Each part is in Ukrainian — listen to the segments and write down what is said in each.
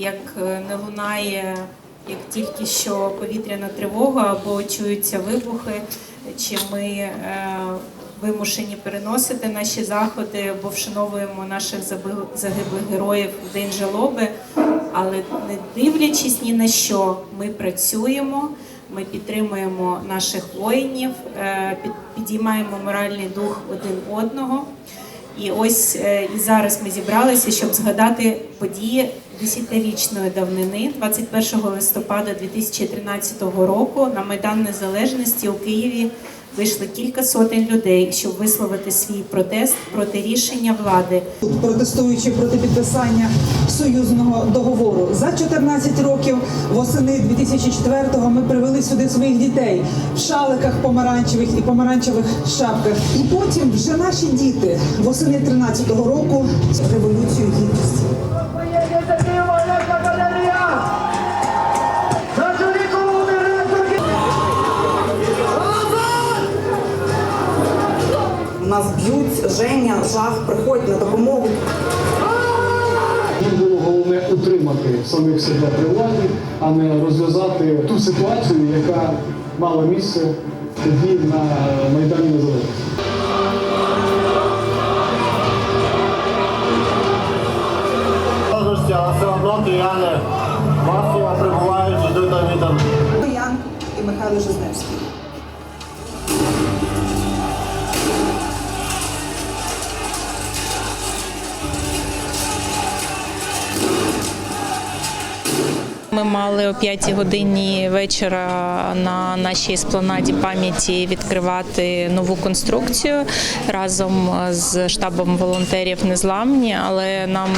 як е, не лунає, як тільки що повітряна тривога або чуються вибухи, чи ми е, вимушені переносити наші заходи, бо вшановуємо наших загиблих героїв в день жалоби. Але не дивлячись ні на що, ми працюємо. Ми підтримуємо наших воїнів, е, під- підіймаємо моральний дух один одного. І ось е, і зараз ми зібралися, щоб згадати події десятирічної давнини, 21 листопада 2013 року. На Майдан Незалежності у Києві вийшли кілька сотень людей, щоб висловити свій протест проти рішення влади. Протестуючи проти підписання союзного договору. За 14 років восени 2004-го ми привели сюди своїх дітей в шаликах помаранчевих і помаранчевих шапках. І потім вже наші діти восени 13-го року революцію гідності. Нас б'ють, Женя, жах, приходь на допомогу. Утримати самих себе при владі, а не розв'язати ту ситуацію, яка мала місце тоді на Майдані Незалежності. Але все одно кияни масово прибувають, на мітинг. Ян і Михайло Жизневський. Мали о 5 годині вечора на нашій еспланаді пам'яті відкривати нову конструкцію разом з штабом волонтерів Незламні, але нам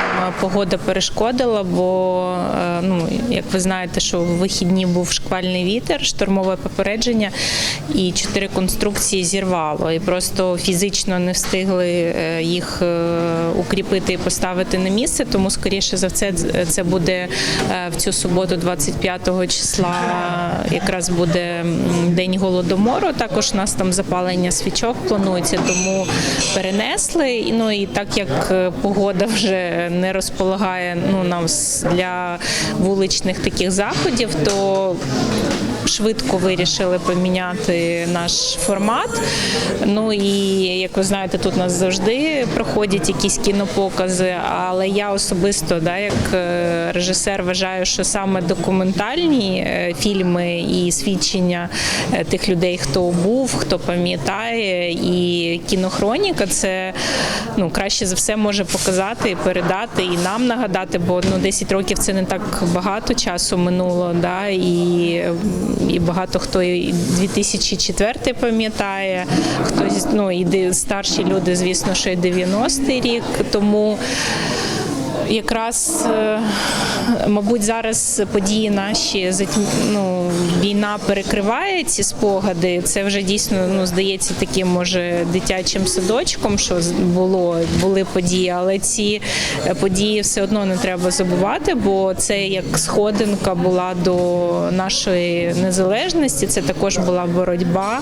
погода перешкодила, бо е, ну як ви знаєте, що в вихідні був шквальний вітер, штормове попередження, і чотири конструкції зірвало. І просто фізично не встигли е, їх е, укріпити і поставити на місце. Тому скоріше за все це буде в цю суботу, 25 числа, якраз буде день голодомору. Також у нас там запалення свічок планується, тому перенесли. Ну і так як е, погода вже не розполагає ну нам для вуличних таких заходів, то швидко вирішили поміняти наш формат. Ну і як ви знаєте, тут у нас завжди проходять якісь кінопокази, але я особисто, да, як е, режисер, вважаю, що саме документальні е, фільми і свідчення е, тих людей, хто був, хто пам'ятає, і кінохроніка це ну краще за все може показати і передати, і нам нагадати, бо ну 10 років це не так багато часу минуло. Да, і, і багато хто і 2004 пам'ятає, хтось ну і старші люди, звісно, що і 90-й рік. Тому якраз, е, мабуть, зараз події наші ну, війна перекриває ці спогади. Це вже дійсно ну, здається таким, може, дитячим садочком, що було були події, але ці е, події все одно не треба забувати, бо це як сходинка була до нашої незалежності. Це також була боротьба.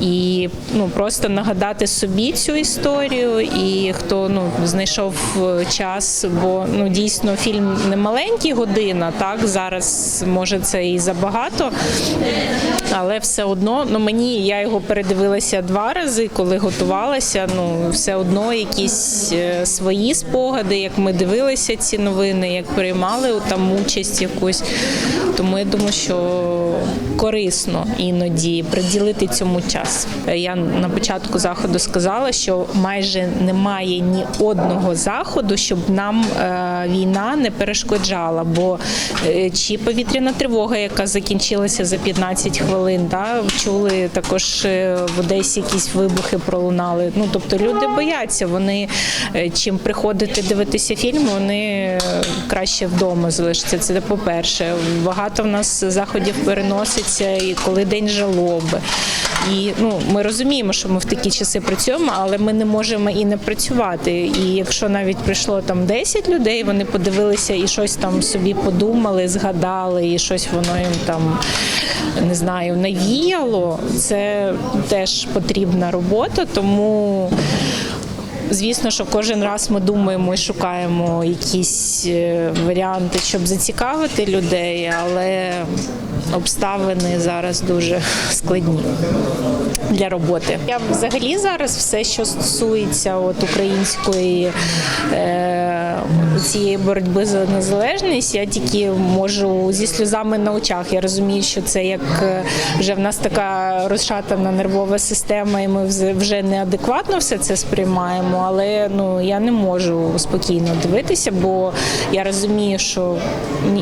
І ну просто нагадати собі цю історію, і хто ну знайшов е, час, бо ну дійсно фільм не маленький година, так зараз може це і забагато, але все одно ну мені я його передивилася два рази, коли готувалася. Ну все одно якісь е, свої спогади, як ми дивилися ці новини, як приймали там участь якусь. Тому я думаю, що корисно іноді приділити цьому час. Я на початку заходу сказала, що майже немає ні одного заходу, щоб нам війна не перешкоджала. Бо е, чи повітряна тривога, яка закінчилася за 15 хвилин, да, чули також е, в Одесі якісь вибухи пролунали. Ну тобто люди бояться. Вони е, чим приходити дивитися фільм, вони е, краще вдома залишаться. Це по-перше. Багато в нас заходів переноситься, і коли день жалоби. І ну ми розуміємо, що ми в такі часи працюємо, але ми не можемо і не працювати. І якщо навіть прийшло там 10 людей, вони подивилися і щось там собі подумали, згадали, і щось воно їм там не знаю, навіяло. Це теж потрібна робота, тому Звісно, що кожен раз ми думаємо і шукаємо якісь е, варіанти, щоб зацікавити людей, але обставини зараз дуже складні для роботи. Я взагалі зараз все, що стосується от української е, цієї боротьби за незалежність, я тільки можу зі сльозами на очах. Я розумію, що це як е, вже в нас така розшатана нервова система, і ми вже неадекватно все це сприймаємо. Але ну я не можу спокійно дивитися, бо я розумію, що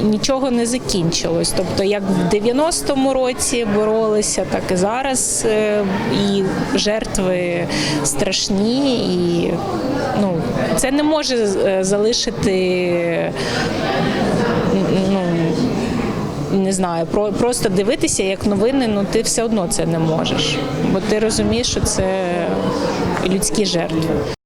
нічого не закінчилось. Тобто, як в 90-му році боролися, так і зараз. е, І жертви страшні, і ну це не може е, залишити. Ну, не знаю, про просто дивитися як новини, ну ти все одно це не можеш, бо ти розумієш, що це людські жертви.